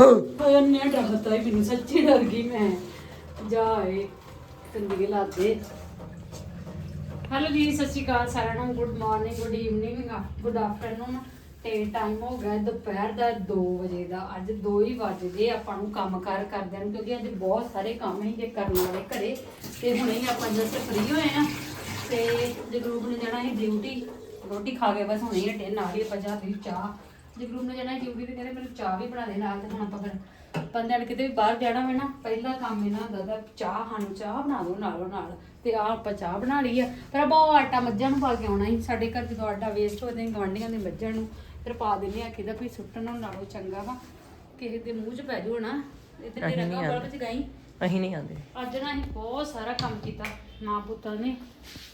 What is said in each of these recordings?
ਓਏ ਉਹਨੇ ਡਰਤਾ ਹੀ ਮੈਨੂੰ ਸੱਚੀ ਡਰ ਗਈ ਮੈਂ। ਜਾ ਏ ਕੰਦੀ ਲਾਦੇ ਹੈਲੋ ਜੀ ਸਤਿ ਸ਼੍ਰੀ ਅਕਾਲ ਸਾਰਿਆਂ ਨੂੰ। Good morning good evening good afternoon ਤੇ ਟਾਈਮ ਹੋ ਗਿਆ ਦੁਪਹਿਰ ਦਾ 2 ਵਜੇ ਦਾ। ਅੱਜ 2 ਹੀ ਵਜੇ ਆਪਾਂ ਨੂੰ ਕੰਮ ਕਾਰ ਕਰਦਿਆਂ ਨੂੰ ਕਿਉਂਕਿ ਅੱਜ ਬਹੁਤ ਸਾਰੇ ਕੰਮ ਹੀ ਜੇ ਕਰਨ ਵਾਲੇ ਘਰੇ। ਤੇ ਹੁਣੇ ਹੀ ਆਪਾਂ ਜਸਟ ਫ੍ਰੀ ਹੋਏ ਆ। ਤੇ ਜਗਰੂਪ ਨੇ ਜਾਣਾ ਸੀ ਡਿਊਟੀ ਰੋਟੀ ਖਾ ਕੇ ਬਸ ਹੁਣੇ ਹੀ ਹਟੇ ਨਾਲ ਹੀ ਆਪਾਂ ਜਾ ਪੀ ਚਾਹ ਜਗਰੂਪ ਨੇ ਜਾਣਾ ਡਿਊਟੀ ਤੇ ਕਹਿੰਦੇ ਮੈਨੂੰ ਚਾਹ ਵੀ ਬਣਾ ਦੇ ਨਾਲ ਤੇ ਹੁਣ ਆਪਾਂ ਫਿਰ ਬੰਦਿਆਂ ਨੇ ਕਿਤੇ ਵੀ ਬਾਹਰ ਜਾਣਾ ਹੋਵੇ ਨਾ ਪਹਿਲਾ ਕੰਮ ਇਹਨਾਂ ਦਾ ਦਾ ਚਾਹ ਸਾਨੂੰ ਚਾਹ ਬਣਾ ਦਿਓ ਨਾਲੋਂ ਨਾਲ ਤੇ ਆ ਆਪਾਂ ਚਾਹ ਬਣਾ ਲਈ ਆ। ਪਰ ਆਪਾਂ ਉਹ ਆਟਾ ਮੱਝਾਂ ਨੂੰ ਪਾ ਕੇ ਆਉਣਾ ਸੀ ਸਾਡੇ ਘਰ ਜਦੋਂ ਆਟਾ ਵੇਸਟ ਹੋ ਜਾਂਦਾ ਗਵਾਂਢੀਆਂ ਦੇ ਮੱਝਾਂ ਨੂੰ ਫਿਰ ਪਾ ਦਿੰਦੇ ਆ ਕਿਦਾ ਵੀ ਸੁੱਟਣ ਨੂੰ ਨਾਲੋਂ ਚੰਗਾ ਵਾ ਕਿਸੇ ਦੇ ਮੂੰਹ 'ਚ ਪੈ ਜਾਓ ਨਾ ਇੱਧਰ ਅਸੀਂ ਤੇਰਾ ਕੰਮ। ਬਲਬ 'ਚ ਗਈ ਅਸੀਂ ਨਹੀਂ ਆਂਦੇ ਅੱਜ ਨਾ ਅਸੀਂ ਬਹੁਤ ਸਾਰਾ ਕੰਮ ਕੀਤਾ ਮਾਂ ਪੁੱਤਾਂ ਨੇ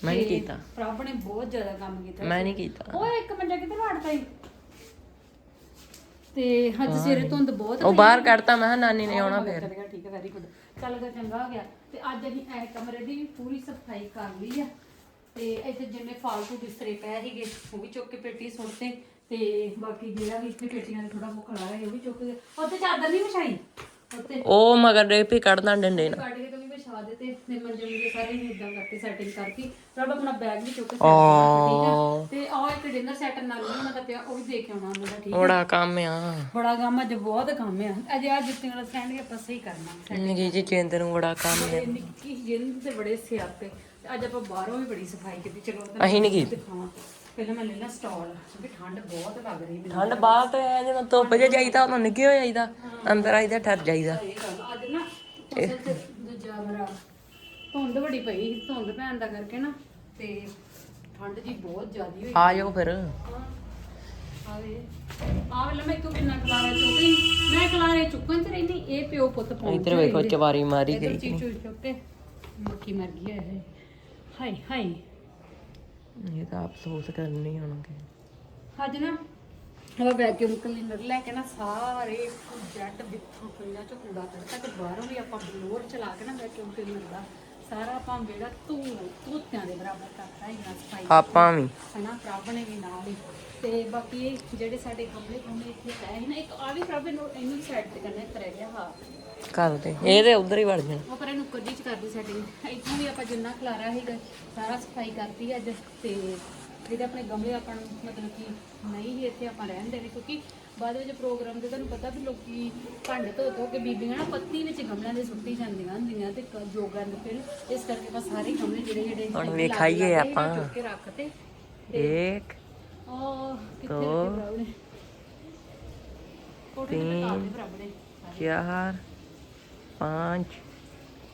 ਮੈਂ ਨਹੀਂ ਕੀਤਾ। ਪ੍ਰਭ ਨੇ ਬਹੁਤ ਜ਼ਿਆਦਾ ਕੰਮ ਕੀਤਾ। ਮੈਂ ਨਹੀਂ ਕੀਤਾ। ਓਏ ਇੱਕ ਮਿੰਟ ਕਿੱਧਰ ਵੜਦਾ ਈ ਤੇ ਅੱਜ ਸਵੇਰੇ ਧੁੰਦ ਬਹੁਤ ਉਹ ਬਾਹਰ। ਕੱਢਤਾ ਮੈਂ ਕਿਹਾ ਨਾਨੀ ਨੇ ਆਉਣਾ ਫਿਰ। ਚੱਲ ਗਿਆ ਠੀਕ ਹੈ ਵੈਰੀ ਗੁੱਡ ਚੱਲ ਗਿਆ ਚੰਗਾ ਹੋ ਗਿਆ। ਤੇ ਅੱਜ ਅਸੀਂ ਐ ਕਮਰੇ ਦੀ ਪੂਰੀ ਸਫ਼ਾਈ ਕਰ ਲਈ ਆ। ਤੇ ਇੱਥੇ ਜਿੰਨੇ ਫਾਲਤੂ ਬਿਸਤਰੇ ਪਏ ਸੀਗੇ ਉਹ ਵੀ ਚੁੱਕ ਕੇ ਪੇਟੀ ਸੁੱਟਤੇ ਤੇ ਬਾਕੀ ਜਿਹੜਾ ਵੀ ਇੱਥੇ ਪੇਟੀਆਂ ਦੇ ਥੋੜਾ ਖਲਾਰਾ ਹੈ ਉਹ ਵੀ ਚੁੱਕ ਕੇ ਉੱਤੇ ਚਾਦਰ ਨਹੀਂ ਵਿਛਾਈ? ਉੱਤੇ ਉਹ ਮਗਰ ਦੇ ਵੀ ਕੱਢਦਾ ਡੰਡੇ ਨਾਲ। ਕੱਢ ਕੇ ਵਿਛਾ ਦਿੱਤੇ ਤੇ ਮੰਜੇ ਮੁੰਜੇ ਸਾਰੇ ਹੀ ਇਦਾਂ ਕਰਕੇ ਸੈਟਿੰਗ ਕਰਕੇ। ਰੱਬ ਆਪਣਾ ਬੈਗ ਵੀ ਚੁੱਕ ਕੇ set ਕਰਤਾ, ਠੀਕ ਆ? ਤੇ ਆਹ ਇੱਕ ਡਿਨਰ ਸੈਟ ਨਾਲ ਵੀ ਉਹਨਾਂ ਦਾ ਪਿਆ ਉਹ ਵੀ ਦੇ ਕੇ ਆਉਣਾ ਉਹਨਾਂ ਦਾ ਠੀਕ ਬੜਾ ਕੰਮ ਆ। ਬੜਾ ਕੰਮ ਅੱਜ ਬਹੁਤ ਕੰਮ ਆ। ਅਜੇ ਆ ਜੁੱਤੀਆਂ ਵਾਲਾ ਸਟੈਂਡ ਵੀ ਆਪਾਂ ਸਹੀ ਕਰਨਾ ਨਿੱਕੀ ਜੀ ਜਿੰਦ ਨੂੰ ਬੜਾ ਕੰਮ ਆ। ਨਿੱਕੀ ਜਿੰਦ ਤੇ ਬੜੇ ਸਿਆਪੇ। ਤੇ ਅੱਜ ਆਪਾਂ ਬਾਹਰੋਂ ਵੀ ਬੜੀ ਸਫ਼ਾਈ ਕੀਤੀ। ਚਲੋ ਅਸੀਂ ਨਹੀਂ ਕੀਤੀ। ਦਿਖਾਵਾਂ। ਪਹਿਲਾਂ ਮੈਂ ਲੈ ਲਾ ਸਟਾਲ ਕਿਉਂਕਿ ਠੰਡ ਬਹੁਤ ਲੱਗ ਰਹੀ ਮੈਨੂੰ। ਠੰਡ ਬਾਹਰ ਤੇ ਜਦੋਂ ਧੁੱਪ ਜੇ ਜਾਈਦਾ ਉਦੋਂ ਨਿੱਘੇ ਹੋ ਜਾਈਦਾ। ਅੰਦਰ ਆਈਦਾ ਠਰ ਜਾਈਦਾ। ਇਹ ਗੱਲ ਅੱਜ ਨਾ ਅਸਲ ਮੇਰਾ ਧੁੰਦ ਬੜੀ ਪਈ ਸੀ, ਧੁੰਦ ਪੈਣ ਦਾ ਕਰਕੇ ਨਾ ਤੇ ਠੰਡ ਜੀ ਬਹੁਤ ਜ਼ਿਆਦੀ ਹੋਈ। ਆ ਜਾਓ ਫਿਰ। ਆਵੇ ਆ ਵੇਲੇ ਮੈਂ ਕਿਉਂ ਕਿੰਨਾ ਕਲਾਰਾ ਚੁੱਕੀ ਮੈਂ ਕਲਾਰੇ ਚੁੱਕਣ ਚ ਰਹਿੰਦੀ ਇਹ ਪਿਓ ਪੁੱਤ ਪਹੁੰਚ ਇੱਧਰ ਵੇਖੋ ਚਵਾਰੀ ਮਾਰੀ ਗਈ। ਚੀਚੂ ਚੁੱਕ ਕੇ ਮੱਖੀ ਮਰ ਗਈ ਹੈ ਇਹ। ਹਾਈ ਹਾਈ ਇਹ ਤਾਂ ਅਫਸੋਸ ਕਰਨੀ ਹੋਣਗੇ। ਅੱਜ ਨਾ ਉਹ ਵੈਕਿਊਮ ਕਲੀਨਰ ਲੈ ਕੇ ਨਾ ਸਾਰੇ ਜੈਟ ਬਿੱਥਾਂ ਪਈਆਂ ਚ ਕੂੜਾ ਕੱਢਤਾ ਤੇ ਬਾਹਰੋਂ ਵੀ ਆਪਾਂ ਬਲੋਰ ਚਲਾ ਕੇ ਨਾ ਵੈਕਿਊਮ ਕਲੀਨਰ ਦਾ ਸਾਰਾ ਆਪਾਂ ਜਿਹੜਾ ਧੂੜ ਧੋਤਿਆਂ ਦੇ ਬਰਾਬਰ ਕਰਤਾ ਇਹਨਾਂ ਸਫ਼ਾਈ ਆਪਾਂ ਵੀ। ਹਨਾ ਪ੍ਰਭ ਨੇ ਵੀ ਨਾਲ ਹੀ। ਤੇ ਬਾਕੀ ਇਹ ਜਿਹੜੇ ਸਾਡੇ ਗਮਲੇ ਗਮਲੇ ਇੱਥੇ ਪਏ ਨਾ ਇੱਕ ਆ ਵੀ ਪ੍ਰਭ ਨੂੰ ਇਹਨੂੰ ਸਾਈਡ ਤੇ ਕਰਨਾ ਰਹਿ ਗਿਆ ਹਾਂ ਕਰਦੇ ਇਹ ਤੇ ਉਧਰ ਹੀ ਵੜ ਜਾਣ। ਉਹ ਪਰ ਇਹਨੂੰ ਕਦੀ ਚ ਕਰਦੀ ਸੈਟਿੰਗ ਇੱਥੋਂ ਵੀ ਆਪਾਂ ਜਿੰਨਾ ਖਲਾਰਾ ਸੀਗਾ ਸਾਰਾ ਸਫ਼ਾਈ ਕਰਤੀ ਅੱਜ ਤੇ ਜਿਹੜੇ ਆਪਣੇ ਗਮਲੇ ਆਪਾਂ ਨੂੰ ਮਤਲਬ ਕਿ ਨਹੀਂ ਸੀ ਇੱਥੇ ਆਪਾਂ ਰਹਿਣ ਦੇਣੇ ਕਿਉਂਕਿ ਬਾਅਦ ਵਿੱਚ ਪ੍ਰੋਗਰਾਮ ਤੇ ਤੁਹਾਨੂੰ ਪਤਾ ਵੀ ਲੋਕੀ ਭਾਂਡੇ ਧੋ ਧੋ ਕੇ ਬੀਬੀਆਂ ਨਾ ਪੱਤੀ ਵਿੱਚ ਗਮਲਿਆਂ ਦੇ ਸੁੱਟੀ ਜਾਂਦੀਆਂ ਹੁੰਦੀਆਂ ਤੇ ਕ- ਜੋਗਾਂ ਦੇ ਫਿਰ ਇਸ ਕਰਕੇ ਆਪਾਂ ਸਾਰੇ ਗਮਲੇ ਜਿਹੜੇ ਜਿਹੜੇ ਹੁਣ ਵੇਖਾਈਏ ਆਪਾਂ। ਚੁੱਕ ਕੇ ਰੱਖਤੇ ਇੱਕ ਉਹ ਕਿੱਥੇ ਦੋ, ਰੱਖੇ ਪ੍ਰਭ ਨੇ ਕੋਠੇ ਤੇ ਤਿੰਨ, ਟਕਾ ਦੇ ਪ੍ਰਭ ਨੇ ਚਾਰ ਪੰਜ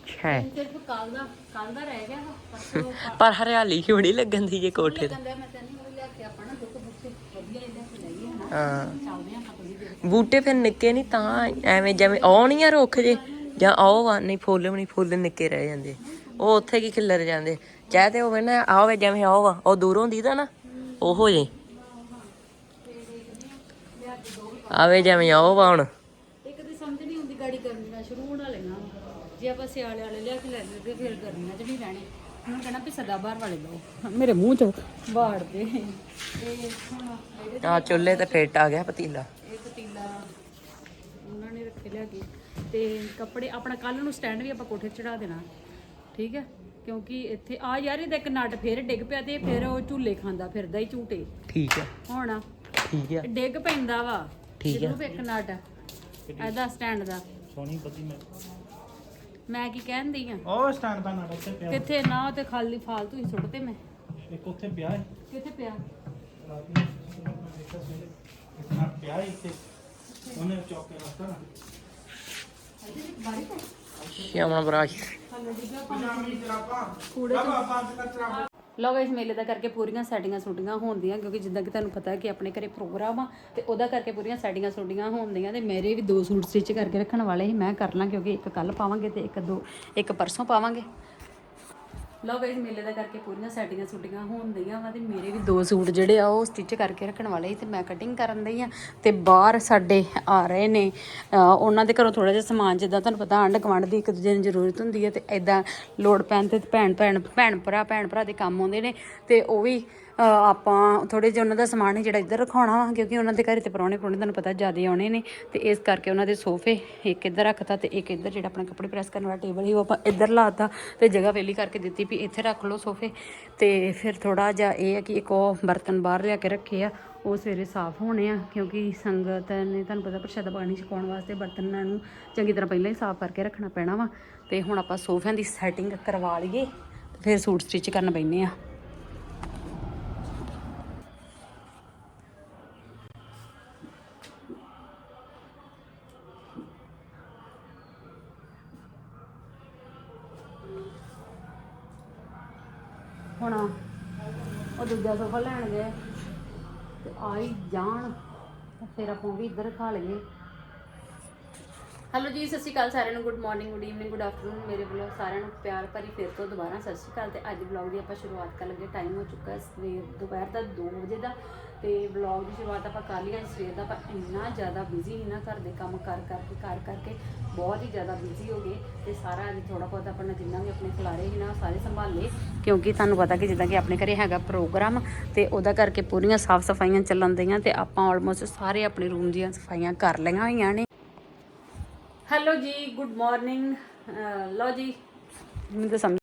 ਛੇ ਸਿਰਫ ਕੱਲ ਦਾ ਕੱਲ ਦਾ ਰਹਿ ਗਿਆ ਵਾ, ਪਰਸੋਂ ਪਰ ਹਰਿਆਲੀ ਹੀ ਬੜੀ ਲੱਗਣ ਦੀ ਜੇ ਕੋਠੇ ਤੇ? ਕਹਿੰਦਾ ਮੈਂ ਤੈਨੂੰ ਉਹ ਲਿਆ ਕੇ ਆਪਾਂ ਨਾ ਦੁੱਖ ਬੁੱਕੇ ਵਧੀਆ ਇਹਦਾ ਤੇ ਲਈਏ ਹਨਾ ਹਾਂ। ਚੱਲਦੇ ਆਪਾਂ ਥੋੜੀ ਦੇਰ ਬੂਟੇ ਫਿਰ ਨਿੱਕੇ ਨਹੀਂ ਤਾਂ ਐਵੇਂ ਜਿਵੇਂ ਉਹ ਨਹੀਂ ਆ ਰੁੱਖ ਜੇ ਜਾਂ ਉਹ ਆ ਨਹੀਂ ਫੁੱਲ ਵੀ ਨਹੀਂ ਫੁੱਲ ਨਿੱਕੇ ਰਹਿ ਜਾਂਦੇ। ਉਹ ਉੱਥੇ ਕੀ ਖਿੱਲਰ ਜਾਂਦੇ। ਚਾਹੇ ਤੇ ਹੋਵੇ ਨਾ ਆਵੇ ਜਿਵੇਂ ਉਹ ਆ ਉਹ ਦੂਰੋਂ ਦੀਦਾ ਨਾ ਉਹ ਹੋ ਜੇ ਆਵੇ ਜਿਵੇਂ ਉਹ ਵਾ ਹੁਣ ਇੱਕ ਤੇ ਸਮਝ ਨਹੀਂ ਆਉਂਦੀ ਗਾੜੀ ਗਰਮੀਆਂ ਸ਼ੁਰੂ ਹੋਣ ਵਾਲੀਆਂ ਜੇ ਆਪਾਂ ਸਿਆਲੇ ਵਾਲੇ ਲਿਆ ਕੇ ਲੈ ਲੈਂਦੇ ਫਿਰ ਗਰਮੀਆਂ 'ਚ ਨਹੀਂ ਰਹਿਣੇ। ਹੁਣ ਕਹਿਣਾ ਵੀ ਸਦਾ ਬਾਹਰ ਵਾਲੇ ਲਓ। ਮੇਰੇ ਮੂੰਹ 'ਚ ਬਾੜ ਦੇ। ਤੇ ਹੁਣ ਇਹਦੇ ਆ ਚੁੱਲ੍ਹੇ ਤੇ ਫਿੱਟ ਆ ਗਿਆ ਪਤੀਲਾ। ਇਹ ਪਤੀਲਾ ਉਹਨਾਂ ਨੇ ਰੱਖੇ ਲਿਆ ਕੇ। ਤੇ ਕੱਪੜੇ ਆਪਣਾ ਕੱਲ ਨੂੰ ਸਟੈਂਡ ਵੀ ਆਪਾਂ ਕੋਠੇ ਚੜਾ ਦੇਣਾ। ਠੀਕ ਹੈ? ਕਿਉਂਕਿ ਇੱਥੇ ਆ ਯਾਰ ਇਹਦਾ ਇੱਕ ਨਟ ਫੇਰ ਡਿੱਗ ਪਿਆ ਤੇ ਫਿਰ ਉਹ ਝੂਲੇ ਖਾਂਦਾ ਫਿਰਦਾ ਹੀ ਝੂਟੇ। ਠੀਕ ਆ ਹੁਣ ਠੀਕ ਆ ਡਿੱਗ ਪੈਂਦਾ ਵਾ। ਠੀਕ ਜਿਹਨੂੰ ਵੀ ਇੱਕ ਨਟ ਇਹਦਾ ਸਟੈਂਡ ਦਾ। ਸੋਹਣੀ ਪਤੀ ਮੈਂ। ਮੈਂ ਕੀ ਕਹਿੰਦੀ ਆ? ਉਹ ਸਟੈਂਡ ਦਾ ਨਾਟਕ ਉੱਥੇ ਪਿਆ। ਕਿੱਥੇ ਨਾ ਉਹ ਤੇ ਖਾਲੀ ਫਾਲਤੂ ਹੀ ਸੁੱਟਦੇ ਮੈਂ। ਇੱਕ ਉੱਥੇ ਪਿਆ ਹੈ ਕਿੱਥੇ ਪਿਆ? ਰਾਤ ਨੂੰ ਮੈਂ ਦੇਖਿਆ ਸਵੇਰੇ ਇੱਕ ਨਾ ਪਿਆ ਹੈ ਇੱਥੇ ਉਹਨੇ ਚੌਕ ਕੇ ਰੱਖਤਾ ਨਾ ਸ਼ਿਆਮਾ ਬਰਾਸ਼ ਕੂੜੇ ਪੰਜ ਕਚਰਾ। ਲਓ ਗਾਇਸ, ਮੇਲੇ ਦਾ ਕਰਕੇ ਪੂਰੀਆਂ ਸੈਟਿੰਗਾਂ ਸੁੱਟੀਆਂ ਹੁੰਦੀਆਂ ਕਿਉਂਕਿ ਜਿੱਦਾਂ ਕਿ ਤੁਹਾਨੂੰ ਪਤਾ ਹੈ ਕਿ ਆਪਣੇ ਘਰੇ ਪ੍ਰੋਗਰਾਮ ਆ, ਤੇ ਉਹਦਾ ਕਰਕੇ ਪੂਰੀਆਂ ਸੈਟਿੰਗਾਂ ਸੁੱਟੀਆਂ ਹੁੰਦੀਆਂ ਤੇ ਮੇਰੇ ਵੀ ਦੋ ਸੂਟ ਸਟਿਚ ਕਰਕੇ ਰੱਖਣ ਵਾਲੇ ਸੀ, ਮੈਂ ਕਰ ਲਾਂ ਕਿਉਂਕਿ ਇੱਕ ਕੱਲ ਪਾਵਾਂਗੇ ਤੇ ਇੱਕ ਦੋ, ਇੱਕ ਪਰਸੋਂ ਪਾਵਾਂਗੇ। ਲੋ ਗਾਇਸ ਮੇਲੇ ਦਾ ਕਰਕੇ ਪੂਰੀਆਂ ਸੈਟਿੰਗਾਂ ਹੋਣ ਦਈਆਂ ਵਾ ਤੇ ਮੇਰੇ ਵੀ ਦੋ ਸੂਟ ਜਿਹੜੇ ਆ ਉਹ ਸਟਿਚ ਕਰਕੇ ਰੱਖਣ ਵਾਲੇ ਸੀ ਤੇ ਮੈਂ ਕਟਿੰਗ ਕਰਨ ਦਈ ਆ ਤੇ ਬਾਹਰ ਸਾਡੇ ਆ ਰਹੇ ਨੇ। ਉਹਨਾਂ ਦੇ ਘਰੋਂ ਥੋੜਾ ਜਿਹਾ ਸਮਾਨ ਜਿੱਦਾਂ ਤੁਹਾਨੂੰ ਪਤਾ ਆਂਢ ਗੁਆਂਢ ਦੀ ਇੱਕ ਦੂਜੇ ਨੂੰ ਜ਼ਰੂਰਤ ਹੁੰਦੀ ਹੈ ਤੇ ਐਦਾਂ ਲੋੜ ਪੈਣ ਤੇ ਭੈਣ ਭੈਣ ਭੈਣ ਭਰਾ ਭੈਣ ਭਰਾ ਦੇ ਕੰਮ ਆਉਂਦੇ ਨੇ ਤੇ ਉਹ ਵੀ ਆਪਾਂ ਥੋੜੇ ਜਿਹਾ ਉਹਨਾਂ ਦਾ ਸਮਾਨ ਹੈ ਜਿਹੜਾ ਇੱਧਰ ਰਖਾਉਣਾ ਵਾ, ਕਿਉਂਕਿ ਉਹਨਾਂ ਦੇ ਘਰ ਤੇ ਪਰੌਣੇ ਪਰੌਣੇ ਤੁਹਾਨੂੰ ਪਤਾ ਜ਼ਿਆਦਾ ਆਉਣੇ ਨੇ। ਤੇ ਇਸ ਕਰਕੇ ਉਹਨਾਂ ਦੇ ਸੋਫੇ ਇੱਕ ਇੱਧਰ ਰੱਖਤਾ ਤੇ ਇੱਕ ਇੱਧਰ ਜਿਹੜਾ ਆਪਣਾ ਕੱਪੜੇ ਪ੍ਰੈਸ ਕਰਨ ਵਾਲਾ ਟੇਬਲ ਸੀ ਉਹ ਆਪਾਂ ਇੱਧਰ ਲਾਤਾ ਤੇ ਜਗ੍ਹਾ ਵੇਲੀ ਕਰਕੇ ਦਿੱਤੀ ਵੀ ਇੱਥੇ ਰੱਖ ਲਓ ਸੋਫੇ। ਤੇ ਫਿਰ ਥੋੜਾ ਜਿਹਾ ਇਹ ਹੈ ਕਿ ਇੱਕ ਉਹ ਬਰਤਨ ਬਾਹਰ ਲਿਆ ਕੇ ਰੱਖੇ ਆ, ਉਹ ਸਵੇਰੇ ਸਾਫ਼ ਹੋਣੇ ਆ, ਕਿਉਂਕਿ ਸੰਗਤ ਨੇ ਤੁਹਾਨੂੰ ਪਤਾ ਪ੍ਰਸ਼ਾਦਾ ਪਾਣੀ ਛਕਾਉਣ ਵਾਸਤੇ ਬਰਤਨਾਂ ਨੂੰ ਚੰਗੀ ਤਰ੍ਹਾਂ ਪਹਿਲਾਂ ਹੀ ਸਾਫ਼ ਕਰਕੇ ਰੱਖਣਾ ਪੈਣਾ ਵਾ। ਤੇ ਹੁਣ ਆਪਾਂ ਸੋਫਿਆਂ ਦੀ ਸੈਟਿੰਗ ਕਰਵਾ ਲਈਏ, ਤੇ ਫਿਰ ਸੂਟ ਸਟਿਚ ਕਰਨ ਬੈਨੇ ਆ ਹੁਣ ਉਹ ਦੂਜਾ ਸੋਫਾ ਲੈਣ ਗਏ ਤੇ ਆ ਹੀ ਜਾਣ, ਤੇ ਫਿਰ ਆਪਾਂ ਉਹ ਵੀ ਇੱਧਰ ਖਾ ਲਈਏ। ਹੈਲੋ ਜੀ, ਸਤਿ ਸ਼੍ਰੀ ਅਕਾਲ ਸਾਰਿਆਂ ਨੂੰ। Good morning good evening good afternoon ਮੇਰੇ ਵੱਲੋਂ ਸਾਰਿਆਂ ਨੂੰ ਪਿਆਰ ਭਰੀ ਫਿਰ ਤੋਂ ਦੁਬਾਰਾ ਸਤਿ ਸ਼੍ਰੀ ਅਕਾਲ। ਤੇ ਅੱਜ ਵਲੌਗ ਦੀ ਆਪਾਂ ਸ਼ੁਰੂਆਤ ਕਰਨ ਲੱਗੇ ਟਾਈਮ ਹੋ ਚੁੱਕਾ ਹੈ। ਸਵੇਰ ਦੁਪਹਿਰ ਦਾ 2 ਵਜੇ ਦਾ। ਤੇ ਵਲੌਗ ਦੀ ਸ਼ੁਰੂਆਤ ਆਪਾਂ ਕਰ ਲਈ ਅੱਜ ਸਵੇਰ ਦਾ ਆਪਾਂ ਇੰਨਾ ਜ਼ਿਆਦਾ ਬਿਜ਼ੀ ਸੀ ਨਾ ਘਰ ਦੇ ਕੰਮ ਕਰ ਕਰਕੇ ਕਰ ਕਰਕੇ ਬਹੁਤ ਹੀ ਜ਼ਿਆਦਾ ਬਿਜ਼ੀ ਹੋ ਗਏ ਤੇ ਸਾਰਾ ਅੱਜ ਥੋੜਾ ਬਹੁਤ ਆਪਣਾ ਜਿੰਨਾ ਵੀ ਆਪਣੇ ਖਿਲਾਰੇ ਸੀ ਨਾ ਸਾਰੇ ਸੰਭਾਲੇ ਕਿਉਂਕਿ ਤੁਹਾਨੂੰ ਪਤਾ ਕਿ ਜਿੱਦਾਂ ਕਿ ਆਪਣੇ ਘਰੇ ਹੈਗਾ ਪ੍ਰੋਗਰਾਮ ਤੇ ਉਹਦਾ ਕਰਕੇ ਪੂਰੀਆਂ ਸਾਫ਼ ਸਫਾਈਆਂ ਚੱਲਣ ਦੀਆਂ ਤੇ ਆਪਾਂ ਆਲਮੋਸਟ ਸਾਰੇ ਆਪਣੇ ਰੂਮ ਦੀਆਂ ਸਫਾਈਆਂ ਕਰ ਲਈਆਂ ਹੋਈਆਂ ਨੇ। ਹੈਲੋ ਜੀ ਗੁੱਡ ਮਾਰਨਿੰਗ ਲਓ ਜੀ। ਮੈਨੂੰ ਤਾਂ ਸਮਝ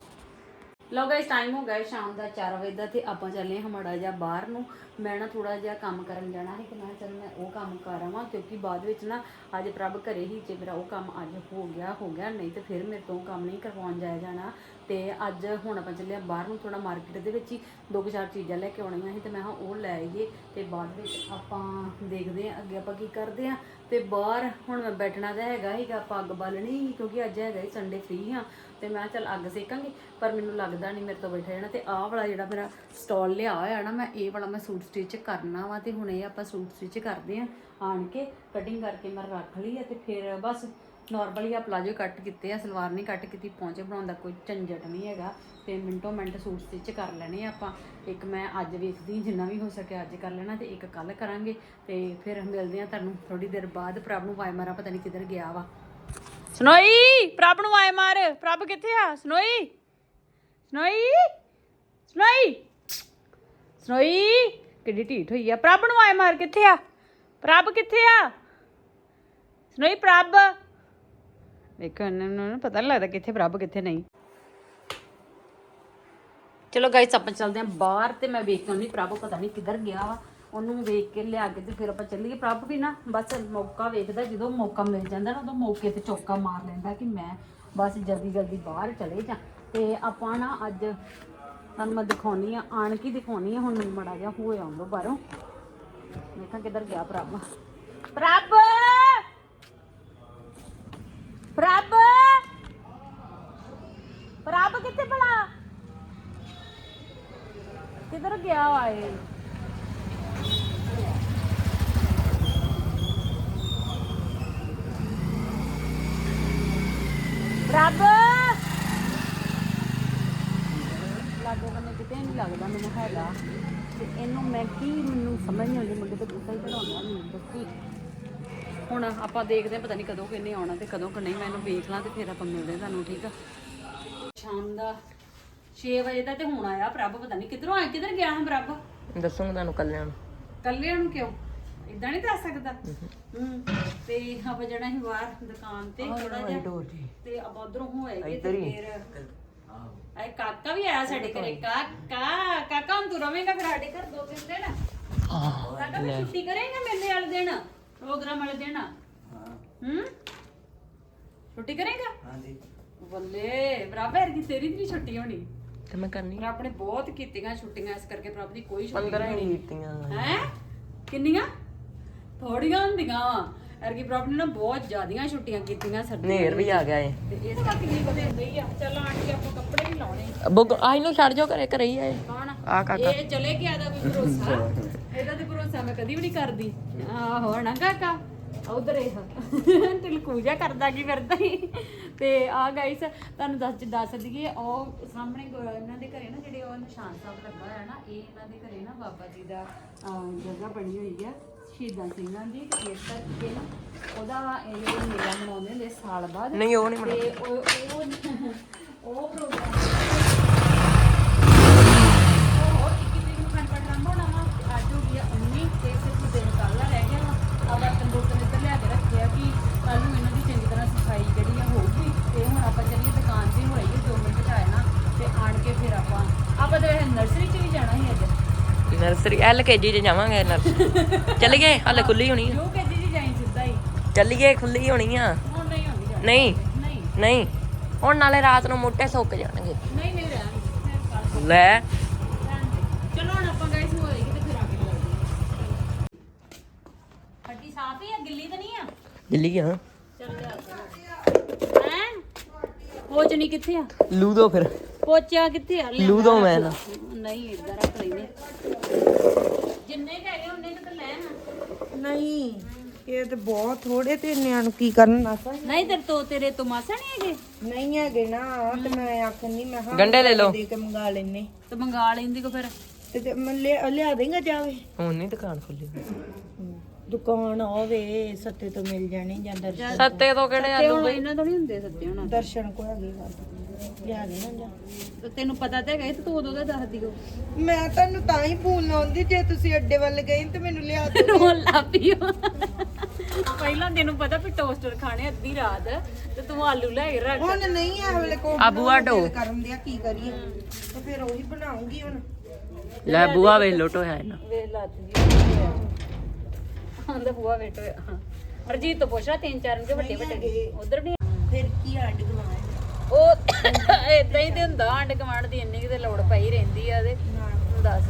ਲਓ ਗਾਇਸ ਟਾਈਮ ਹੋ ਗਿਆ ਸ਼ਾਮ ਦਾ 4 ਵਜੇ ਦਾ ਤੇ ਆਪਾਂ ਚੱਲੇ ਹਾਂ ਮਾੜਾ ਜਿਹਾ ਬਾਹਰ ਨੂੰ। ਮੈਂ ਨਾ ਥੋੜਾ ਜਿਹਾ ਕੰਮ ਕਰਨ ਜਾਣਾ ਹੈ ਕਿ ਮੈਂ ਚੱਲ ਮੈਂ ਉਹ ਕੰਮ ਕਰ ਆਵਾਂ ਕਿਉਂਕਿ ਬਾਅਦ ਵਿੱਚ ਨਾ ਅੱਜ ਪ੍ਰਭ ਘਰੇ ਹੀ ਜੇ ਮੇਰਾ ਉਹ ਕੰਮ ਅੱਜ ਹੋ ਗਿਆ ਹੋ ਗਿਆ, ਨਹੀਂ ਤੇ ਫਿਰ ਮੇਰੇ ਤੋਂ ਉਹ ਕੰਮ ਨਹੀਂ ਕਰਵਾਉਣ ਜਾਇਆ ਜਾਣਾ। ਤੇ ਅੱਜ ਹੁਣ ਆਪਾਂ ਚੱਲੇ ਹਾਂ ਬਾਹਰ ਨੂੰ ਥੋੜਾ ਮਾਰਕੀਟ ਦੇ ਵਿੱਚ ਹੀ ਦੋ ਕੁ ਚਾਰ ਚੀਜ਼ਾਂ ਲੈ ਕੇ ਆਉਣੀਆਂ ਸੀ ਤੇ ਮੈਂ ਹਾਂ ਉਹ ਲੈ ਆਈਏ ਤੇ ਬਾਅਦ ਵਿੱਚ ਆਪਾਂ ਦੇਖਦੇ ਹਾਂ ਅੱਗੇ ਆਪਾਂ ਕੀ ਕਰਦੇ ਹਾਂ। ਤੇ ਬਾਹਰ ਹੁਣ ਮੈਂ ਬੈਠਣਾ ਤਾਂ ਹੈਗਾ ਹੀਗਾ ਆਪਾਂ ਅੱਗ ਬਾਲਣੀ ਸੀ ਕਿਉਂਕਿ ਅੱਜ ਹੈਗਾ ਹੀ ਸੰਡੇ ਫ੍ਰੀ ਹਾਂ ਤੇ ਮੈਂ ਕਿਹਾ ਚੱਲ ਅੱਗ ਸੇਕਾਂਗੇ, ਪਰ ਮੈਨੂੰ ਲੱਗਦਾ ਨਹੀਂ ਮੇਰੇ ਤੋਂ ਬੈਠਾ ਜਾਣਾ ਤੇ ਆਹ ਵਾਲਾ ਜਿਹੜਾ ਮੇਰਾ ਸਟਾਲ ਲਿਆ ਹੋਇਆ ਨਾ, ਮੈਂ ਇਹ ਵਾਲਾ ਮੈਂ ਸੂਟ ਸਟਿਚ ਕਰਨਾ ਵਾ ਤੇ ਹੁਣ ਇਹ ਆਪਾਂ ਸੂਟ ਸਟਿਚ ਕਰਦੇ ਆ ਆਣ ਕੇ ਕਟਿੰਗ ਕਰਕੇ ਮੈਂ ਰੱਖ ਲਈ ਆ ਤੇ ਫਿਰ ਬਸ ਨਾਰਮਲੀ ਆ ਪਲਾਜੋ ਕੱਟ ਕੀਤੇ ਆ, ਸਲਵਾਰ ਨਹੀਂ ਕੱਟ ਕੀਤੀ, ਪਹੁੰਚੇ ਬਣਾਉਣ ਦਾ ਕੋਈ ਝੰਜਟ ਨਹੀਂ ਹੈਗਾ। ਤੇ ਮਿੰਟੋ ਮਿੰਟ ਸੂਟ ਸਟਿਚ ਕਰ ਲੈਣੇ ਆ ਆਪਾਂ। ਇੱਕ ਮੈਂ ਅੱਜ ਵੇਖਦੀ ਜਿੰਨਾ ਵੀ ਹੋ ਸਕਿਆ ਅੱਜ ਕਰ ਲੈਣਾ ਤੇ ਇੱਕ ਕੱਲ ਕਰਾਂਗੇ। ਤੇ ਫਿਰ ਮਿਲਦੇ ਆ ਤੁਹਾਨੂੰ ਥੋੜੀ ਦੇਰ ਬਾਅਦ। ਪ੍ਰਭ ਨੂੰ ਵਾਏ ਮਾਰਾ, ਪਤਾ ਨਹੀਂ ਕਿੱਧਰ ਗਿਆ ਵਾ। ਸਨੋਈ, ਪ੍ਰਭ ਨੂੰ ਵਾਏ ਮਾਰ। ਪ੍ਰਭ ਕਿੱਥੇ ਆ? ਸਨੋਈ ਸਨੋਈ ਸਨੋਈ ਸਨੋਈ, ਕਿੱਡੀ ਢੀਠ ਹੋਈ ਆ। ਪ੍ਰਭ ਨੂੰ ਵਾਏ ਮਾਰ, ਕਿੱਥੇ ਆ? ਪ੍ਰਭ ਕਿੱਥੇ ਆ? ਸਨੋਈ, ਪ੍ਰਭ। ਵੇਖੋ ਇਹਨਾਂ ਨੂੰ ਪਤਾ ਨਹੀਂ ਲੱਗਦਾ ਕਿੱਥੇ ਪ੍ਰਭ, ਕਿੱਥੇ ਨਹੀਂ। ਚਲੋ ਗਾਇਸ ਆਪਾਂ ਚੱਲਦੇ ਆਂ ਬਾਹਰ ਤੇ ਮੈਂ ਵੇਖ ਕੇ ਆਉਣੀ ਪ੍ਰਭ, ਪਤਾ ਨਹੀਂ ਕਿੱਧਰ ਗਿਆ ਵਾ। ਉਹਨੂੰ ਵੇਖ ਕੇ ਲਿਆ ਕੇ ਤੇ ਫਿਰ ਆਪਾਂ ਚੱਲੀਏ। ਪ੍ਰਭ ਵੀ ਨਾ ਬਸ ਮੌਕਾ ਵੇਖਦਾ, ਜਦੋਂ ਮੌਕਾ ਮਿਲ ਜਾਂਦਾ ਨਾ, ਉਦੋਂ ਮੌਕੇ ਤੇ ਚੌਕਾ ਮਾਰ ਲੈਂਦਾ ਕਿ ਮੈਂ ਬਸ ਜਲਦੀ ਜਲਦੀ ਬਾਹਰ ਚਲੇ ਜਾ। ਤੇ ਆਪਾਂ ਨਾ ਅੱਜ ਤੁਹਾਨੂੰ ਮੈਂ ਦਿਖਾਉਣੀ ਆ, ਆਣ ਕੇ ਦਿਖਾਉਣੀ ਆ, ਹੁਣ ਮੈਨੂੰ ਮੜਾ ਜਾ ਹੋਏ ਆਉਂਦੋ ਬਾਹਰੋਂ। ਵੇਖਾਂ ਕਿੱਧਰ ਗਿਆ ਪ੍ਰਭ। ਪ੍ਰਭ! ਪ੍ਰਭ ਪ੍ਰਭ ਕਿੱਥੇ ਭਲਾ ਕਿੱਧਰ ਗਿਆ ਆਏ ਪ੍ਰਭ ਲਾਗੇ ਬੰਨੇ ਕਿਤੇ ਨਹੀਂ ਲੱਗਦਾ ਮੈਨੂੰ ਹੈਗਾ ਤੇ ਇਹਨੂੰ ਮੈਂ ਕੀ ਮੈਨੂੰ ਸਮਝ ਨਹੀਂ ਆਉਂਦੀ ਮੁੰਡੇ ਤੇ ਗੁੱਸਾ ਹੀ ਚੜਾਉਣਾ ਮੈਨੂੰ ਦੱਸੀ ਹੁਣ ਆਪਾਂ ਦੇਖਦੇ ਹਾਂ ਪਤਾ ਨਹੀਂ ਕਦੋਂ ਕਿੰਨੇ ਆਉਣਾ ਤੇ ਕਦੋਂ ਕਿ ਨਹੀਂ ਮੈਂ ਇਹਨੂੰ ਵੇਖ ਲਾਂ ਤੇ ਫਿਰ ਆਪਾਂ ਮਿਲਦੇ ਹਾਂ ਤੁਹਾਨੂੰ ਠੀਕ ਆ? ਸ਼ਾਮ ਦਾ 6 ਵਜੇ ਦਾ ਤੇ ਹੁਣ ਆਇਆ ਪ੍ਰਭ ਪਤਾ ਨਹੀਂ ਕਿੱਧਰੋਂ ਆਇਆ ਕਿੱਧਰ ਗਿਆ ਹਾਂ ਪ੍ਰਭ? ਦੱਸੂਗਾ ਤੁਹਾਨੂੰ ਕੱਲਿਆਂ ਨੂੰ। ਕੱਲਿਆਂ ਨੂੰ ਕਿਉਂ? ਇਦਾਂ ਨਹੀਂ ਦੱਸ ਸਕਦਾ? ਹੂੰ ਤੇ ਆਪਾਂ ਜਾਣਾ ਸੀ ਬਾਹਰ ਦੁਕਾਨ ਤੇ ਥੋੜਾ ਜਿਹਾ। ਤੇ ਆਪਾਂ ਉਧਰੋਂ ਹੋਏਗੇ ਤੇ ਫਿਰ ਆਏ ਕਾਕਾ ਵੀ ਆਇਆ ਸਾਡੇ ਘਰੇ। ਕਾਕਾ ਕਾਕਾ ਹੁਣ ਤੂੰ ਰਵੇਂਗਾ ਫਿਰ ਸਾਡੇ ਘਰ ਦੋ ਤਿੰਨ ਦਿਨ। ਕਾਕਾ ਫਿਰ ਛੁੱਟੀ ਕਰੇਗਾ ਮੇਲੇ ਵਾਲੇ ਦਿਨ? ਪ੍ਰੋਗਰਾਮ ਵਾਲੇ ਦਿਨ? ਹੂੰ। ਛੁੱਟੀ ਕਰੇਗਾ? ਹਾਂਜੀ। ਬੱਲੇ ਬਰਾਬਰ ਦੀ ਤੇਰੀ ਵੀ ਛੁੱਟੀ ਹੋਣੀ। ਤੇ ਮੈਂ ਕਰਨੀ। ਪਰ ਆਪਣੇ ਬਹੁਤ ਕੀਤੀਆਂ ਛੁੱਟੀਆਂ ਇਸ ਕਰਕੇ ਪ੍ਰਭ ਦੀ ਕੋਈ ਛੁੱਟੀ 15 ਹੀ ਕੀਤੀਆਂ। ਹੈ? ਕਿੰਨੀਆਂ? ਥੋੜੀਆਂ ਹੁੰਦੀਆਂ ਅਰਗੀ ਪ੍ਰਭ ਨੇ ਨਾ ਬਹੁਤ ਜ਼ਿਆਦੀਆਂ ਛੁੱਟੀਆਂ ਕੀਤੀਆਂ ਸਰਦੀ ਨੇਰ ਵੀ ਆ ਗਿਆ ਏ। ਤੇ ਇਸ ਕਰਕੇ ਨਹੀਂ ਕਦੇ ਹੁੰਦੇ ਹੀ ਆ। ਚੱਲ ਕੇ ਆਪਾਂ ਕੱਪੜੇ ਵੀ ਲਾਉਣੇ। ਬੁੱਗ ਆਈ ਨੂੰ ਛੱਡ ਜਾਓ ਘਰੇ ਘਰੇ ਹੀ ਆਏ। ਕੌਣ ਆ? ਕਾਕਾ। ਇਹ ਚਲੇ ਗਿਆ ਦਾ ਵੀ ਭਰੋਸਾ? ਇਹਦਾ ਤੇ ਭਰੋਸਾ ਮੈਂ ਕਦੀ ਵੀ ਨਹੀਂ ਕਰਦੀ। ਆਹੋ ਨਾ ਕਾਕਾ? ਉਧਰ ਇਹ। ਤਿਲਕੂਜਾ ਕਰਦਾ ਕੀ ਫਿਰਦਾ ਹੀ ਤੇ ਆ ਗਾਇਸ ਤੁਹਾਨੂੰ ਦੱਸ ਦੱਸ ਦਈਏ ਉਹ ਸਾਹਮਣੇ ਗੁਰ- ਇਹਨਾਂ ਦੇ ਘਰੇ ਨਾ ਜਿਹੜੇ ਉਹ ਨਿਸ਼ਾਨ ਸਾਹਿਬ ਲੱਗਾ ਹੋਇਆ ਨਾ ਇਹ ਇਹਨਾਂ ਦੇ ਘਰੇ ਨਾ ਬਾਬਾ ਜੀ ਦਾ ਅਹ, ਜਗ੍ਹਾ ਬਣੀ ਹੋਈ ਆ ਸ਼ਹੀਦਾਂ ਸਿੰਘਾਂ ਦੀ। ਤੇ ਇਸ ਕਰਕੇ ਨਾ ਉਹਦਾ ਇਹ ਮੇਲਾ ਮਨਾਉਂਦੇ ਹੁੰਦੇ ਸਾਲ ਬਾਅਦ ਨਹੀਂ ਉਹ ਨਹੀਂ ਤੇ ਉਹ ਉਹ ਉਹ ਪ੍ਰੋਗਰਾਮ ਨਰਸਰੀ ਐਲਕੇਜੀ ਚ ਜਾਵਾਂਗੇ ਨਰਸਰੀ ਚੱਲੀਏ ਹਾਲੇ ਖੁੱਲੀ ਹੋਣੀ ਆ। ਜੋ ਕਹਿੰਦੀ ਜੀ ਜਾਈ ਸਿੱਧਾ ਹੀ। ਚੱਲੀਏ ਖੁੱਲੀ ਹੋਣੀ ਆ। ਹੁਣ ਨਹੀਂ ਹੁੰਦੀ ਜਾ ਨਹੀਂ ਨਹੀਂ। ਨਹੀਂ। ਹੁਣ ਨਾਲੇ ਰਾਤ ਨੂੰ ਮੋਟੇ ਸੁੱਕ ਜਾਣਗੇ। ਨਹੀਂ ਨਹੀਂ ਰਹਿਣ ਲੈ। ਰਹਿਣ ਦੇ। ਚਲੋ ਹੁਣ ਆਪਾਂ ਗਾਇਸ ਹੋਏਗੀ ਤੇ ਫਿਰ ਆ ਕੇ ਲੱਗਦੇ ਹੱਡੀ ਸਾਫ਼ ਹੀ ਆ ਗਿੱਲੀ ਤਾਂ ਨਹੀਂ ਆ? ਦਿੱਲੀ ਆ। ਚੱਲ ਲਿਆ ਹੈ? ਪੋਚਣੀ ਕਿੱਥੇ ਆ? ਲੂਦੋ ਫਿਰ। ਪੋਚਿਆ ਕਿੱਥੇ ਆ? ਨਹੀਂ ਰੱਖ ਲੈਨੇ ਜਿੰਨੇ ਕੁ ਹੈਗੇ ਉਹਨੇ ਕੁ ਤਾਂ ਲੈ ਆ। ਨਹੀਂ ਇਹ ਤੇ ਬਹੁਤ ਥੋੜੇ ਤੇ ਨਿਆਂ ਨੂੰ ਕੀ ਕਰਨ ਨਹੀਂ ਤੇਰੇ ਤੋਂ ਤੇਰੇ ਤੋਂ ਮਾਸਾ ਨਹੀਂ ਹੈਗੇ? ਨਹੀਂ ਹੈਗੇ ਨਾ ਤੇ ਮੈਂ ਆਖਣੀ ਮੈਂ ਹਾਂ ਗੰਡੇ ਲੈ ਲਓ। ਦੇ ਕੇ ਮੰਗਾ ਲੈਨੇ ਤੇ ਮੰਗਾ ਲੈਂਦੀ ਕੋ ਫਿਰ? ਤੇ ਤੇ ਮੈਂ ਲਿਆ ਲਿਆ ਦੇਗਾ ਜਾਵੇ। ਹੁਣ ਨਹੀਂ ਦੁਕਾਨ ਖੁੱਲੀ। ਦੁਕਾਨ ਆਵੇ ਸੱਤੇ ਤੋਂ ਮਿਲ ਜਾਣੀ ਜਾਂ ਦਰਸ਼ਨ ਸੱਤੇ ਤੋਂ ਕਿਹੜੇ ਤੇ ਹੁਣ ਇਹਨਾਂ ਤੋਂ ਨਹੀਂ ਹੁੰਦੇ ਸੱਤੇ ਹੁਣ ਦਰਸ਼ਨ ਕੋ ਹੈਗੀ ਗੱਲ ਲਿਆ ਦੇ ਨਾ ਜਾ। ਤੇ ਤੈਨੂੰ ਪਤਾ ਤੇ ਹੈਗਾ ਸੀ ਤੇ ਤੂੰ ਉਦੋਂ ਦਾ ਦੱਸ ਦਿਓ। ਮੈਂ ਤੁਹਾਨੂੰ ਤਾਂ ਹੀ ਫੋਨ ਲਾਉਂਦੀ ਜੇ ਤੁਸੀਂ ਅੱਡੇ ਵੱਲ ਗਏ ਤੇ ਮੈਨੂੰ ਲਿਆ ਦੇ ਰੋਣ ਲੱਪੀਓ ਪਹਿਲਾਂ ਤੈਨੂੰ ਪਤਾ ਵੀ ਟੋਸਟਰ ਖਾਣੇ ਅੱਧੀ ਰਾਤ ਤੇ ਤੂੰ ਆਲੂ ਲੈ ਕੇ ਰੱਖ। ਹੁਣ ਨਹੀਂ ਇਹ ਵੇਲੇ ਕੋ ਆ ਬੂਆ ਢੋ। ਕਰਨ ਦਿਆ ਕੀ ਕਰੀਏ? ਤੇ ਫਿਰ ਉਹੀ ਬਣਾਉਂਗੀ ਹੁਣ। ਲੈ ਬੂਆ ਵੇ ਲੋਟੋ ਹੈ ਨਾ ਵੇਖ ਲੱਤ ਜੀ। ਆਂਦਾ ਬੂਆ ਵੇਟੋ ਅਰਜੀਤ ਤੋਂ ਪੁੱਛ ਰਾ ਤਿੰਨ ਚਾਰ ਇੰਚ ਵੱਡੇ ਵੱਡੇ ਉਧਰ ਨਹੀਂ। ਫਿਰ ਕੀ ਅੱਡ ਗਵਾਏ ਉਹ ਇਦਾਂ ਹੀ ਤੇ ਹੁੰਦਾ ਆਂਡ ਕਮਾਂਡ ਦੀ ਇੰਨੀ ਕਿਤੇ ਲੋੜ ਪਈ ਰਹਿੰਦੀ ਆ ਤੇ। ਤੂੰ ਦੱਸ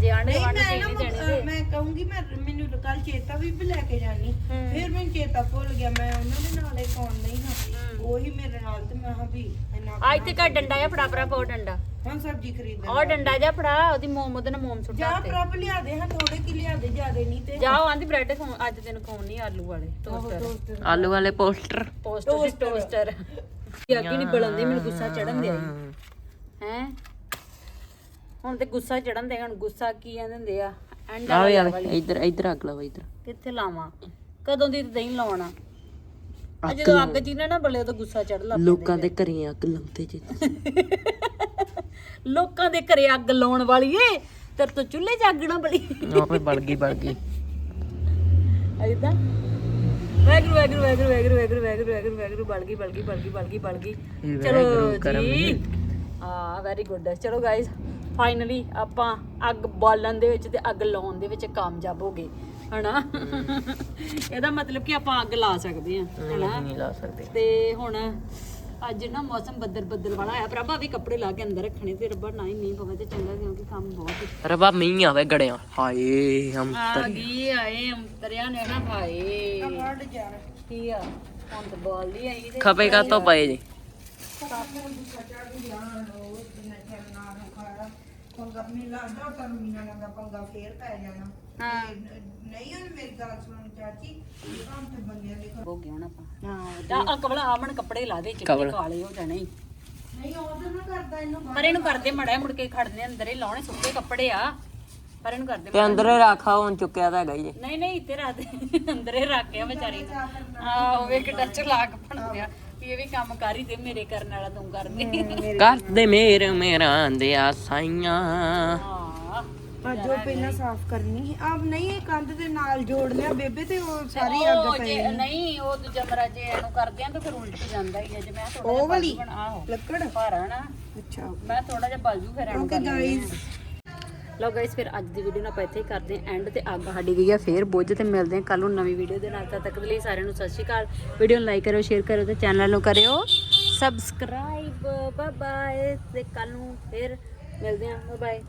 ਜੇ ਆਂਡ ਨਾ ਨਹੀਂ ਅਹ ਤੇ। ਮੈਂ ਕਹੂੰਗੀ ਮੈਂ ਮੈਨੂੰ ਕੱਲ ਚੇਤਾ ਵੀ ਵੀ ਲੈ ਕੇ ਜਾਣੀ। ਫਿਰ ਮੈਨੂੰ ਚੇਤਾ ਭੁੱਲ ਗਿਆ ਮੈਂ ਉਹਨਾਂ ਦੇ ਨਾਲੇ ਕੌਣ ਨਹੀਂ ਹਾਂ। ਉਹੀ ਮੇਰੇ ਨਾਲ ਤੇ ਮੈਂ ਹਾਂ ਵੀ ਇੰਨਾ ਅੱਜ ਤੇ ਘਰ ਡੰਡਾ ਆ ਫੜਾ ਫੜਾ ਕੋ ਡੰਡਾ। ਹਾਂ ਸਬਜ਼ੀ ਖਰੀਦ ਉਹ ਡੰਡਾ ਜਾ ਫੜਾ ਉਹਦੀ ਮੋਮ ਉਹਦੇ ਨਾਲ ਮੋਮ ਸੁੱਟਾ ਜਾ ਪ੍ਰਭ ਲਿਆ ਦੇ ਹਾਂ ਥੋੜੇ ਕਿ ਜਿਆਦੇ ਨਹੀਂ ਤੇ ਜਾਓ ਆਂਦੀ ਬ੍ਰੈਡ ਖਾਉ ਅੱਜ ਤੈਨੂੰ ਖਾਉਣ ਨਹੀਂ ਆਲੂ ਵਾਲੇ ਟੋਸਟਰ ਆਲੂ ਵਾਲੇ ਪੋਸਟਰ। ਪੋਸਟਰ ਟੋਸਟਰ ਅੱਗੇ ਨਹੀਂ ਬਲੰਦੀ ਮੈਨੂੰ ਗੁੱਸਾ ਚੜਨ ਦੇ ਹੈ? ਹੁਣ ਤੇ ਗੁੱਸਾ ਚੜਨ ਦੇ ਹੁਣ ਗੁੱਸਾ ਕੀ ਕਹਿੰਦੇ ਹੁੰਦੇ ਆ? ਐਂਡ ਆਵੇ ਆਵੇ ਇੱਧਰ ਇੱਧਰ ਅੱਗ ਲਾਓ ਇੱਧਰ। ਕਿੱਥੇ ਲਾਵਾਂ? ਕਦੋਂ ਦੀ ਤੇ ਨਹੀਂ ਲਾਉਣਾ? ਆ ਜਦੋਂ ਅੱਗ ਜੀ ਨਾ ਬਲੇ ਉਦੋਂ ਗੁੱਸਾ ਚੜ ਲੱਗ ਲੋਕਾਂ ਦੇ ਘਰੇ ਅੱਗ ਲਾਉਂਦੇ ਜੇ। ਲੋਕਾਂ ਦੇ ਘਰੇ ਅੱਗ ਲਾਉਣ ਵਾਲੀ ਏ। ਤੇਰੇ ਤੋਂ ਚੁੱਲ੍ਹੇ ਨਾ ਬਲੀ। ਆਪੇ ਬਲ ਗਈ ਬਲ ਗਈ। ਐਦਾਂ ਵੈਗਰੂ ਵੈਗਰੂ ਵੈਗਰੂ ਵੈਗਰੂ ਵੈਗਰੂ ਵੈਗਰੂ ਵੈਗਰੂ ਵੈਗਰੂ ਬਲ ਗਈ ਬਲ ਗਈ ਬਲ ਗਈ ਬਲ ਗਈ ਬਲ ਗਈ। ਇਹ ਚਲੋ ਵਾਹਿਗੁਰੂ ਕਰਮ ਜੀ। ਆ ਵੈਰੀ ਗੁੱਡ ਚਲੋ ਗਾਇਸ ਫਾਈਨਲੀ ਆਪਾਂ ਅੱਗ ਬਾਲਣ ਦੇ ਵਿੱਚ ਤੇ ਅੱਗ ਲਾਉਣ ਦੇ ਵਿੱਚ ਕਾਮਯਾਬ ਹੋ ਗਏ ਹਨਾ? ਇਹਦਾ ਮਤਲਬ ਕਿ ਆਪਾਂ ਅੱਗ ਲਾ ਸਕਦੇ ਹਾਂ ਹਨਾ? ਨਹੀਂ ਲਾ ਸਕਦੇ। ਤੇ ਹੁਣ ਅੱਜ ਨਾ ਮੌਸਮ ਬੱਦਲ ਬੱਦਲ ਵਾਲਾ ਆਇਆ ਪ੍ਰਭਾ ਵੀ ਕੱਪੜੇ ਲਾ ਕੇ ਅੰਦਰ ਰੱਖਣੇ ਤੇ ਰੱਬਾ ਨਾ ਹੀ ਨਹੀਂ ਪਵੇ ਤੇ ਚੰਗਾ ਕਿਉਂਕਿ ਕੰਮ ਬਹੁਤ ਰਬਾ ਮੀਂਹ ਆਵੇ ਗੜਿਆਂ। ਹਾਏ ਹਮ ਆ ਗਈ ਆਏ ਅੰਤਰਿਆ ਨੇ ਨਾ ਭਾਏ ਹਟ ਜਾ ਕੀ ਆ? ਹੁਣ ਤਾਂ ਬਾਲ ਨਹੀਂ ਆਈ ਤੇ ਖਪੇ ਕਾ ਤੋਂ ਪਏ ਜੀ? ਪੰਗਾ ਮੈਨੂੰ ਲੱਗਦਾ ਤਾਂ ਮੀਨਾ ਨਾਲ ਦਾ ਪੰਗਾ ਫੇਰ ਪੈ ਜਾਣਾ। ਹਾਂ। ਤੇ ਨਹੀਂ ਹੁਣ ਮੇਰੀ ਗੱਲ ਸੁਣ ਚਾਚੀ ਇਹ ਕੰਮ ਤੇ ਬੰਦਿਆਂ ਦੇ ਹੋ ਗਿਆ ਹੁਣ ਆਪਾਂ। ਹਾਂ ਤਾਂ ਆ ਕਵਲਾ ਆਮਣ ਕੱਪੜੇ ਲਾ ਦੇ ਚਿੱਟੇ ਕਵਲ। ਕਾਲੇ ਹੋ ਜਾਣੇ। ਈ। ਨਹੀਂ ਉਹ ਤਾਂ ਨਾ ਕਰਦਾ ਇਹਨੂੰ ਪਰ ਇਹਨੂੰ ਕਰਦੇ ਮੜਾ ਮੁੜ ਕੇ ਖੜਨੇ ਅੰਦਰ ਹੀ ਲਾਉਣੇ ਸੁੱਕੇ ਕੱਪੜੇ ਆ। ਪਰ ਇਹਨੂੰ ਕਰਦੇ ਤੇ ਅੰਦਰ ਹੀ ਰੱਖਾ ਹੁਣ ਚੁੱਕਿਆ ਤਾਂ ਹੈਗਾ ਜੀ। ਨਹੀਂ ਨਹੀਂ ਇੱਥੇ ਰੱਖ ਦੇ। ਅੰਦਰੇ ਰੱਖਿਆ ਵਿਚਾਰੀ ਨੂੰ। ਆ ਉਹ ਵੇ ਕਿੱਡਾ ਚਲਾਕ ਬਣ ਗਿਆ। ਵੀ ਇਹ ਵੀ ਕੰਮ ਕਰ ਹੀ ਦੇ ਮੇਰੇ ਕਰਨ ਵਾਲਾ ਤੂੰ ਕਰ ਦੇ। ਕਰਦੇ ਮੇਰ ਮੇਰਾ ਆਂਦਿਆ ਸਾਈਆਂ ਹਾਂ। ਅੱਜ ਉਹ ਪਹਿਲਾਂ ਸਾਫ਼ ਕਰਨੀ ਹੈ ਆਪ ਨਹੀਂ ਇਹ ਕੰਧ ਦੇ ਨਾਲ ਜੋੜ ਲਿਆ ਬੇਬੇ ਤੇ ਉਹ ਸਾਰੀ ਅੱਗ ਉਹ ਪਈ। ਜੇ ਨਹੀਂ ਉਹ ਦੂਜਾ ਮਰਾ ਜੇ ਇਹਨੂੰ ਕਰਦੇ ਆ ਤਾਂ ਫਿਰ ਉਲਟ ਜਾਂਦਾ ਹੀ ਹੈ ਜੇ ਮੈਂ ਥੋੜਾ ਉਹ ਵਾਲੀ ਆਹੋ ਲੱਕੜ? ਭਾਰਾ ਨਾ। ਅੱਛਾ। ਮੈਂ ਥੋੜਾ ਜਿਹਾ ਬਲ ਜੂ ਫਿਰ ਇਹਨੂੰ ਓਕੇ ਗਾਇਸ ਲਓ ਗਾਇਸ ਫਿਰ ਅੱਜ ਦੀ ਵੀਡੀਓ ਨੂੰ ਆਪਾਂ ਇੱਥੇ ਹੀ ਕਰਦੇ ਹਾਂ ਐਂਡ ਤੇ ਅੱਗ ਸਾਡੀ ਗਈ ਆ ਫੇਰ ਬੁੱਝ ਤੇ ਮਿਲਦੇ ਹਾਂ ਕੱਲ ਨੂੰ ਨਵੀਂ ਵੀਡੀਓ ਦੇ ਨਾਲ। ਤਦ ਤੱਕ ਦੇ ਲਈ ਸਾਰਿਆਂ ਨੂੰ ਸਤਿ ਸ਼੍ਰੀ ਅਕਾਲ। ਵੀਡੀਓ ਨੂੰ ਲਾਈਕ ਕਰਿਓ ਸ਼ੇਅਰ ਕਰਿਓ ਤੇ ਚੈਨਲ ਨੂੰ ਕਰਿਓ। ਸਬਸਕ੍ਰਾਈਬ ਬਾਏ ਬਾਏ ਤੇ ਕੱਲ ਨੂੰ ਫੇਰ ਮਿਲਦੇ ਹਾਂ। Bye bye